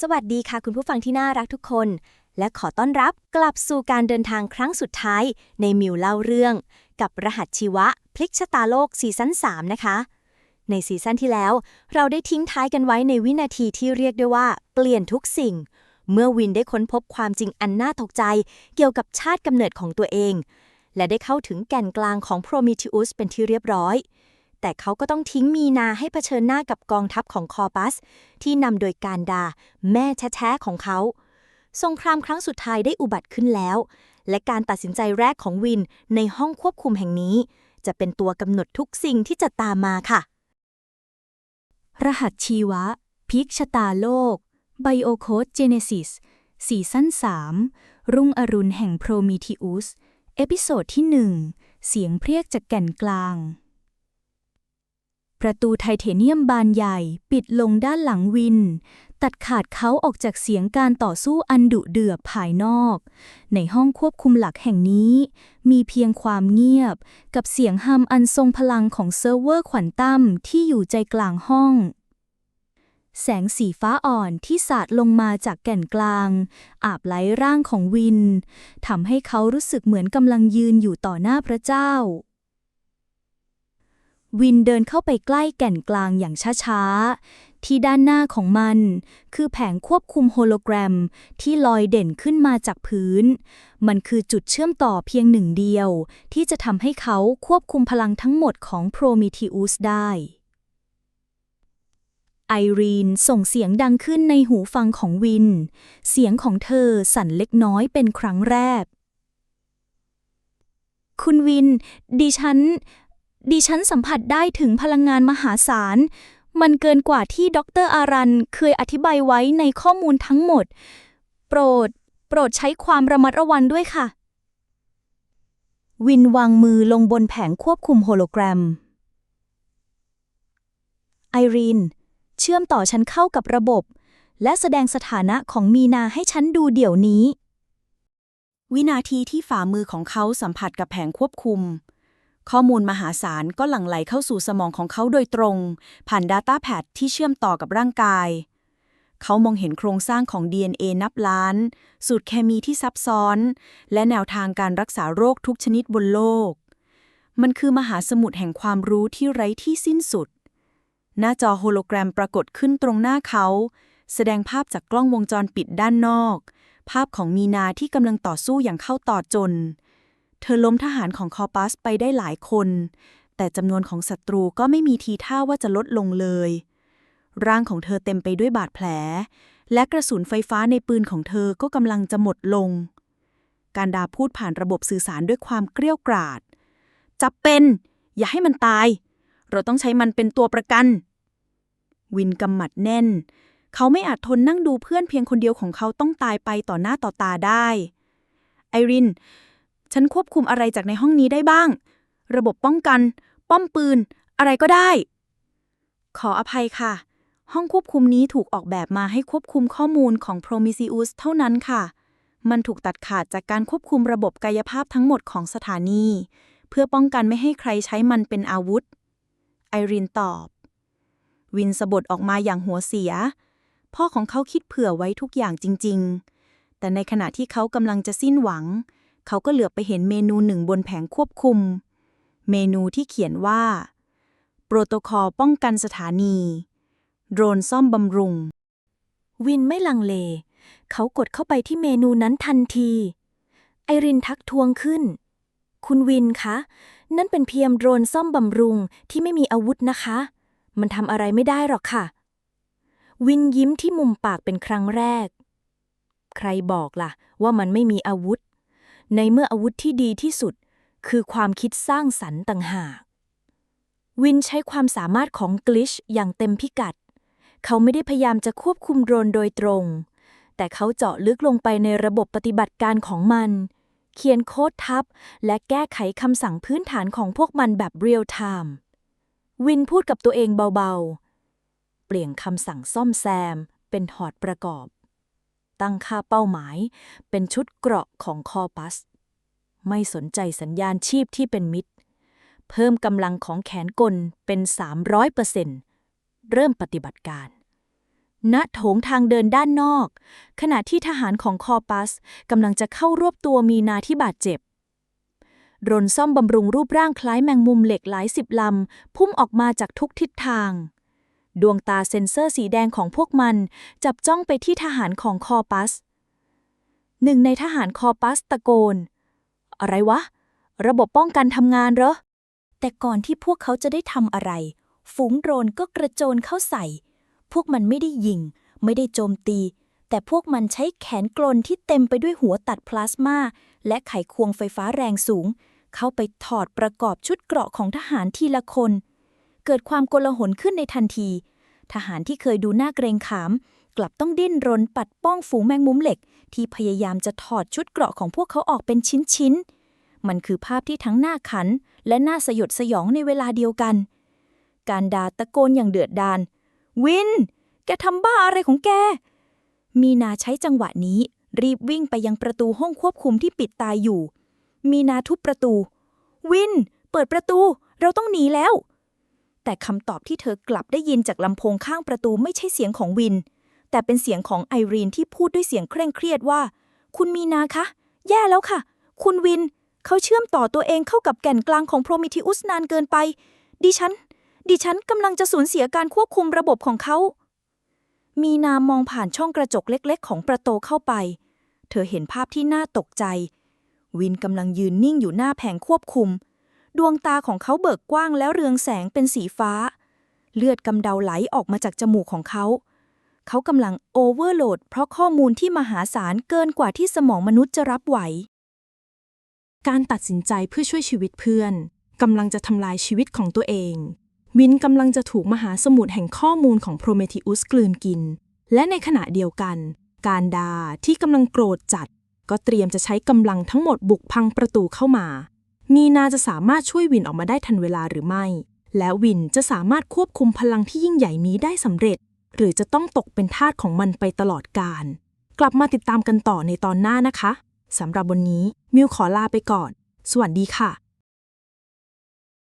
สวัสดีค่ะคุณผู้ฟังที่น่ารักทุกคน และขอต้อนรับกลับสู่การเดินทางครั้งสุดท้ายในมิวเล่าเรื่อง กับรหัสชีวะ พลิกชะตาโลกซีซั่น3นะคะ ในซีซั่นที่แล้ว เราได้ทิ้งท้ายกันไว้ในวินาทีที่เรียกได้ว่า เปลี่ยนทุกสิ่ง เมื่อวินได้ค้นพบความจริงอันน่าตกใจ เกี่ยวกับชาติกำเนิดของตัวเอง และได้เข้าถึงแก่นกลางของโพรมิทิอุสเป็นที่เรียบร้อย แต่เขาก็ต้องทิ้งมีนาให้เผชิญหน้ากับกองทัพของคอปัส ที่นำโดยการดา แม่แท้ๆของเขา สงครามครั้งสุดท้ายได้อุบัติขึ้นแล้ว และการตัดสินใจแรกของวินในห้องควบคุมแห่งนี้ จะเป็นตัวกำหนดทุกสิ่งที่จะตามมาค่ะ รหัสชีวะ พิกชะตาโลก Biocode Genesis ซีซั่น3 รุ่งอรุณแห่งโพรมิทิอุส เอพิโซดที่ 1 เสียงเพรียกจากแก่นกลาง ประตูไทเทเนียมบานใหญ่ ปิดลงด้านหลังวิน ตัดขาดเขาออกจากเสียงการต่อสู้อันดุเดือดภายนอก ในห้องควบคุมหลักแห่งนี้ มีเพียงความเงียบ กับเสียงฮัมอันทรงพลังของเซิร์ฟเวอร์ขวัญตั้มที่อยู่ใจกลางห้องแสงสีฟ้าอ่อนที่สาดลงมาจากแก่นกลาง อาบไหลร่างของวินทำให้เขารู้สึกเหมือนกำลังยืนอยู่ต่อหน้าพระเจ้า วินเดินเข้าไปใกล้แก่นกลางอย่างช้าๆ ที่ด้านหน้าของมัน คือแผงควบคุมโฮโลแกรมที่ลอยเด่นขึ้นมาจากพื้น มันคือจุดเชื่อมต่อเพียงหนึ่งเดียว ที่จะทำให้เขาควบคุมพลังทั้งหมดของโพรมิทิอุสได้ ไอรีนส่งเสียงดังขึ้นในหูฟังของวิน เสียงของเธอสั่นเล็กน้อยเป็นครั้งแรก คุณวิน ดิฉัน ดิฉันสัมผัสได้ถึงพลังงานมหาศาล มันเกินกว่าที่ดรอารันเคยอธิบายไว้ในข้อมูลทั้งหมด โปรด โปรดใช้ความระมัดระวังด้วยค่ะ วินวางมือลงบนแผงควบคุมโฮโลแกรม ไอรีน เชื่อมต่อฉันเข้ากับระบบ และแสดงสถานะของมีนาให้ฉันดูเดี๋ยวนี้ วินาทีที่ฝ่ามือของเขาสัมผัสกับแผงควบคุม ข้อมูลมหาศาลก็หลั่งไหลเข้าสู่สมองของเขาโดยตรง ผ่าน Data Pad ที่เชื่อมต่อกับร่างกาย เขามองเห็นโครงสร้างของ DNA นับล้าน สูตรเคมีที่ซับซ้อน และแนวทางการรักษาโรคทุกชนิดบนโลก มันคือมหาสมุทรแห่งความรู้ที่ไร้ที่สิ้นสุด หน้าจอโฮโลแกรมปรากฏขึ้นตรงหน้าเขา แสดงภาพจากกล้องวงจรปิดด้านนอก ภาพของมีนาที่กำลังต่อสู้อย่างเข้าต่อจน เธอล้มทหารของคอปัสไปได้หลายคน แต่จำนวนของศัตรูก็ไม่มีทีท่าว่าจะลดลงเลย ร่างของเธอเต็มไปด้วยบาดแผล และกระสุนไฟฟ้าในปืนของเธอก็กำลังจะหมดลง การดาพูดผ่านระบบสื่อสารด้วยความเกรี้ยวกราด จับเป็น อย่าให้มันตาย เราต้องใช้มันเป็นตัวประกัน วินกำหมัดแน่น เขาไม่อาจทนนั่งดูเพื่อนเพียงคนเดียวของเขาต้องตายไปต่อหน้าต่อตาได้ ไอริน ฉันควบคุมอะไรจากในห้องนี้ได้บ้าง ระบบป้องกัน ป้อมปืน อะไรก็ได้ ขออภัยค่ะ ห้องควบคุมนี้ถูกออกแบบมาให้ควบคุมข้อมูลของ Prometheus เท่านั้นค่ะ มันถูกตัดขาดจากการควบคุมระบบกายภาพทั้งหมดของสถานี เพื่อป้องกันไม่ให้ใครใช้มันเป็นอาวุธ ไอรินตอบ วินสะบดออกมาอย่างหัวเสีย พ่อของเขาคิดเผื่อไว้ทุกอย่างจริง ๆ แต่ในขณะที่เขากำลังจะสิ้นหวัง เขาก็เหลือบไปเห็นเมนูหนึ่งบนแผงควบคุม เมนูที่เขียนว่า โปรโตคอลป้องกันสถานี โดรนซ่อมบำรุง วินไม่ลังเล เขากดเข้าไปที่เมนูนั้นทันที ไอรินทักทวงขึ้น คุณวินคะ นั่นเป็นเพียงโดรนซ่อมบำรุงที่ไม่มีอาวุธนะคะ มันทำอะไรไม่ได้หรอกค่ะ วินยิ้มที่มุมปากเป็นครั้งแรก ใครบอกล่ะ ว่ามันไม่มีอาวุธ ในเมื่ออาวุธที่ดีที่สุด คือความคิดสร้างสรรค์ต่างหาก วินใช้ความสามารถของกลิชอย่างเต็มพิกัด เขาไม่ได้พยายามจะควบคุมโดรนโดยตรง แต่เขาเจาะลึกลงไปในระบบปฏิบัติการของมัน เขียนโค้ดทับ และแก้ไขคำสั่งพื้นฐานของพวกมันแบบเรียลไทม์วินพูดกับตัวเองเบาๆ เปลี่ยนคำสั่งซ่อมแซมเป็นถอดประกอบ ตั้งค่าเป้าหมาย เป็นชุดเกราะของคอปัส ไม่สนใจสัญญาณชีพที่เป็นมิตร เพิ่มกำลังของแขนกลเป็น 300%เริ่มปฏิบัติการณโถงทางเดินด้านนอก ขณะที่ทหารของคอปัสกำลังจะเข้ารวบตัวมีนาที่บาดเจ็บ รนซ่อมบำรุงรูปร่างคล้ายแมงมุมเหล็กหลายสิบลำ พุ่งออกมาจากทุกทิศทาง ดวงตาเซ็นเซอร์สีแดงของพวกมัน จับจ้องไปที่ทหารของคอปัส หนึ่งในทหารคอปัสตะโกน อะไรวะ ระบบป้องกันทำงานเหรอ แต่ก่อนที่พวกเขาจะได้ทำอะไร ฝูงโดรนก็กระโจนเข้าใส่ พวกมันไม่ได้ยิง ไม่ได้โจมตี แต่พวกมันใช้แขนกลนที่เต็มไปด้วยหัวตัดพลาสมาและไขควงไฟฟ้าแรงสูง เข้าไปถอดประกอบชุดเกราะของทหารทีละคน เกิดความโกลาหลขึ้นในทันที ทหารที่เคยดูน่าเกรงขาม กลับต้องดิ้นรนปัดป้องฝูงแมงมุมเหล็ก ที่พยายามจะถอดชุดเกราะของพวกเขาออกเป็นชิ้นๆ มันคือภาพที่ทั้งน่าขัน และน่าสยดสยองในเวลาเดียวกัน การดาตะโกนอย่างเดือดดาล วิน แกทำบ้าอะไรของแก มีนาใช้จังหวะนี้ รีบวิ่งไปยังประตูห้องควบคุมที่ปิดตายอยู่ มีนาทุบประตู วิน เปิดประตู เราต้องหนีแล้ว แต่คำตอบที่เธอกลับได้ยินจากลำโพงข้างประตูไม่ใช่เสียงของวิน แต่เป็นเสียงของไอรีนที่พูดด้วยเสียงเคร่งเครียดว่า คุณมีนาคะ แย่แล้วค่ะ คุณวิน เขาเชื่อมต่อตัวเองเข้ากับแก่นกลางของโพรมิทิอุสนานเกินไป ดิฉัน ดิฉันกำลังจะสูญเสียการควบคุมระบบของเขา มีนามองผ่านช่องกระจกเล็ก ๆ ของประตูเข้าไป เธอเห็นภาพที่น่าตกใจ วินกำลังยืนนิ่งอยู่หน้าแผงควบคุม ดวงตาของเขาเบิกกว้างแล้วเรืองแสงเป็นสีฟ้า เลือดกำเดาไหลออกมาจากจมูกของเขา เขากำลังโอเวอร์โหลดเพราะข้อมูลที่มหาศาลเกินกว่าที่สมองมนุษย์จะรับไหว การตัดสินใจเพื่อช่วยชีวิตเพื่อนกำลังจะทำลายชีวิตของตัวเองวินกำลังจะถูกมหาสมุทรแห่งข้อมูลของโพรเมทิอุสกลืนกิน และในขณะเดียวกัน การดาที่กำลังโกรธจัด ก็เตรียมจะใช้กำลังทั้งหมดบุกพังประตูเข้ามา มีนาจะสามารถช่วยวินออกมาได้ทันเวลาหรือไม่ และวินจะสามารถควบคุมพลังที่ยิ่งใหญ่นี้ได้สำเร็จ หรือจะต้องตกเป็นทาสของมันไปตลอดกาลกลับมาติดตามกันต่อในตอนหน้านะคะสำหรับวันนี้มิวขอลาไปก่อน สวัสดีค่ะ